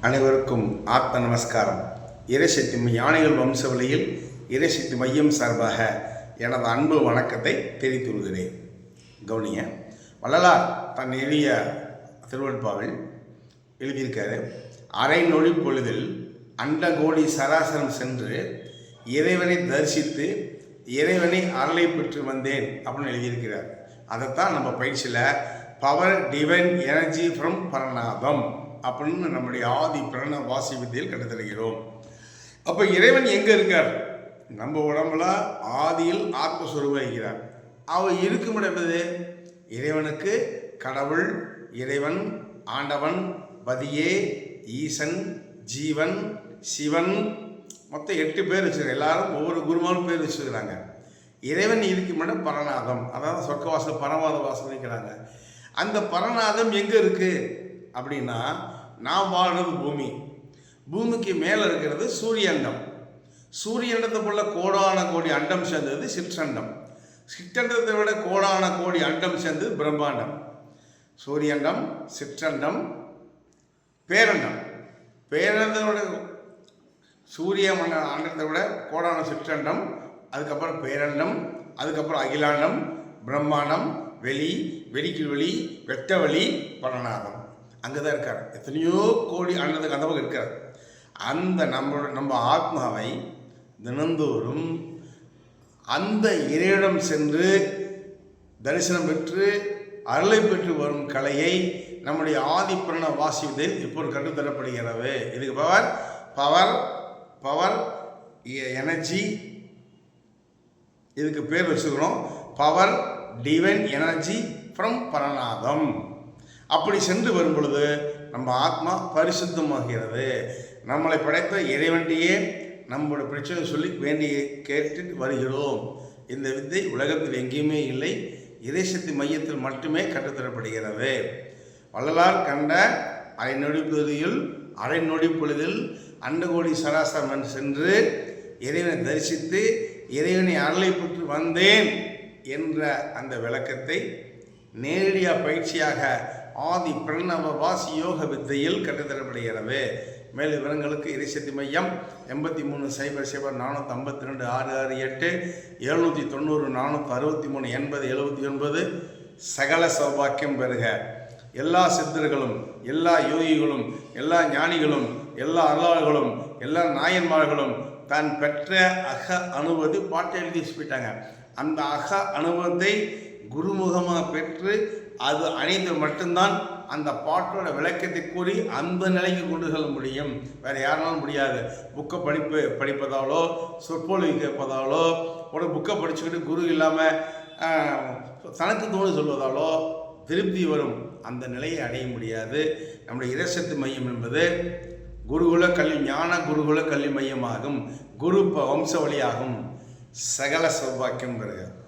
அனைவருக்கும் ஆத்ம நமஸ்காரம். இறைசக்தி யானைகள் வம்சவழியில் இறைசக்தி மையம் சார்பாக எனது அன்பு வணக்கத்தை தெரிவித்துள்ளேன் கவுனிய வள்ளலார் தன் எளிய திருவள்பாவில் எழுதியிருக்காரு அரை நொழி பொழுதில் அண்டகோடி சராசரம் சென்று இறைவனை தரிசித்து இறைவனை அருளை பெற்று வந்தேன் அப்படின்னு எழுதியிருக்கிறார். அதைத்தான் நம்ம பயிற்சியில் பவர் டிவைன் எனர்ஜி ஃப்ரம் பரநாதம் அப்படின்னு நம்முடைய ஆதி பிரண வாசி வித்தியில் கண்டுத்தருகிறோம் அப்போ இறைவன் எங்கே இருக்கார்? நம்ம உடம்புல ஆதியில் ஆத்மஸ்வரூபம் இருக்கிறார். அவர் இருக்கும் இடம் இறைவனுக்கு கடவுள் இறைவன் ஆண்டவன் பதியே ஈசன் ஜீவன் சிவன். மொத்தம் எட்டு பேர் வச்சுருக்காங்க. எல்லாரும் ஒவ்வொரு குருமாரும் பேர் வச்சுருக்கிறாங்க. இறைவன் இருக்கும் இடம் பரநாதம். அதாவது சொர்க்கவாசல் பரமாத வாசல் இருக்கிறாங்க அந்த பரநாதம் எங்கே இருக்குது அப்படின்னா நாம் வாழ்றது பூமி. பூமிக்கு மேலே இருக்கிறது சூரியண்டம் சூரியண்டத்தை போல கோடான கோடி அண்டம் சேர்ந்தது சிற்றண்டம். சிற்றண்டத்தை விட கோடான கோடி அண்டம் சேர்ந்தது பிரம்மாண்டம். சூரியண்டம் சிற்றண்டம் பேரண்டம். பேரண்டத்தோட சூரிய மண்ட அண்டத்தை விட கோடான சிற்றண்டம் அதுக்கப்புறம் பேரண்டம் அதுக்கப்புறம் அகிலாண்டம் பிரம்மாண்டம் வெளி வெடிக்கில் வெளி வெட்ட வெளி பரநாதம் அங்கே தான் இருக்கார். எத்தனையோ கோடி அண்டத்துக்கு அந்த பக்கம் இருக்கார். அந்த நம்மளோட நம்ம ஆத்மாவை தினந்தோறும் அந்த இறையிடம் சென்று தரிசனம் பெற்று அருளை பெற்று வரும் கலையை நம்முடைய ஆதிப்பிரண வாசிப்பதில் இப்போது கற்றுத்தரப்படுகிறது இதுக்கு பவர் பவர் பவர் எனர்ஜி இதுக்கு பேர் வச்சுக்கிறோம் பவர் டிவைன் எனர்ஜி ஃப்ரம் பரநாதம் அப்படி சென்று வரும் பொழுது நம்ம ஆத்மா பரிசுத்தமாகிறது. நம்மளை படைத்த இறைவன்டியே நம்மளோட பிரச்சனை சொல்லி வேண்டிய கேட்டு வருகிறோம். இந்த வித்தை உலகத்தில் எங்கேயுமே இல்லை. இறைசக்தி மையத்தில் மட்டுமே கற்றுத்தரப்படுகிறது வள்ளலார் கண்ட அரை நொடி பொழுதில் அரை நொடி பொழுதில் அண்டகோடி சராசரம் சென்று இறைவனை தரிசித்து இறைவனை அருளை பெற்று வந்தேன் என்ற அந்த விளக்கத்தை நேரடியாக பயிற்சியாக ஆதி பிரணவ வாசி யோக வித்தையில் கற்றுத்தரப்படுகிறது மேலும் விவரங்களுக்கு எரிசக்தி மையம் எண்பத்தி மூணு சைபர் சைபர் நானூற்றி ஐம்பத்தி ரெண்டு ஆறு ஆறு எட்டு எழுநூற்றி தொண்ணூறு நானூற்றி அறுபத்தி மூணு எண்பது எழுபத்தி ஒன்பது. சகல சௌபாக்கியம் பெறுக. எல்லா சித்தர்களும் எல்லா யோகிகளும் எல்லா ஞானிகளும் எல்லா அருளாளர்களும் எல்லா நாயன்மார்களும் தான் பெற்ற அக அனுபவத்தை பாட்டை எழுதி அந்த அக அனுபவத்தை குருமுகமாக பெற்று அது அணிந்து மட்டும்தான் அந்த பாட்டோட விளக்கத்தை கூறி அந்த நிலைக்கு கொண்டு செல்ல முடியும். வேறு யாராலும் முடியாது. புக்கை படிப்பு படிப்பதாலோ சொற்பொழிவு கேட்பதாலோ ஒரு புக்கை படிச்சுக்கிட்டு குரு இல்லாமல் தனக்கு தோணு சொல்வதாலோ திருப்தி வரும். அந்த நிலையை அடைய முடியாது. நம்முடைய இரசத்து மையம் என்பது குருகுல கல்வி ஞான குருகுல கல்வி மையமாகும். குரு ப- வம்ச வழியாகும். சகல சௌபாக்கியம் பெறுக.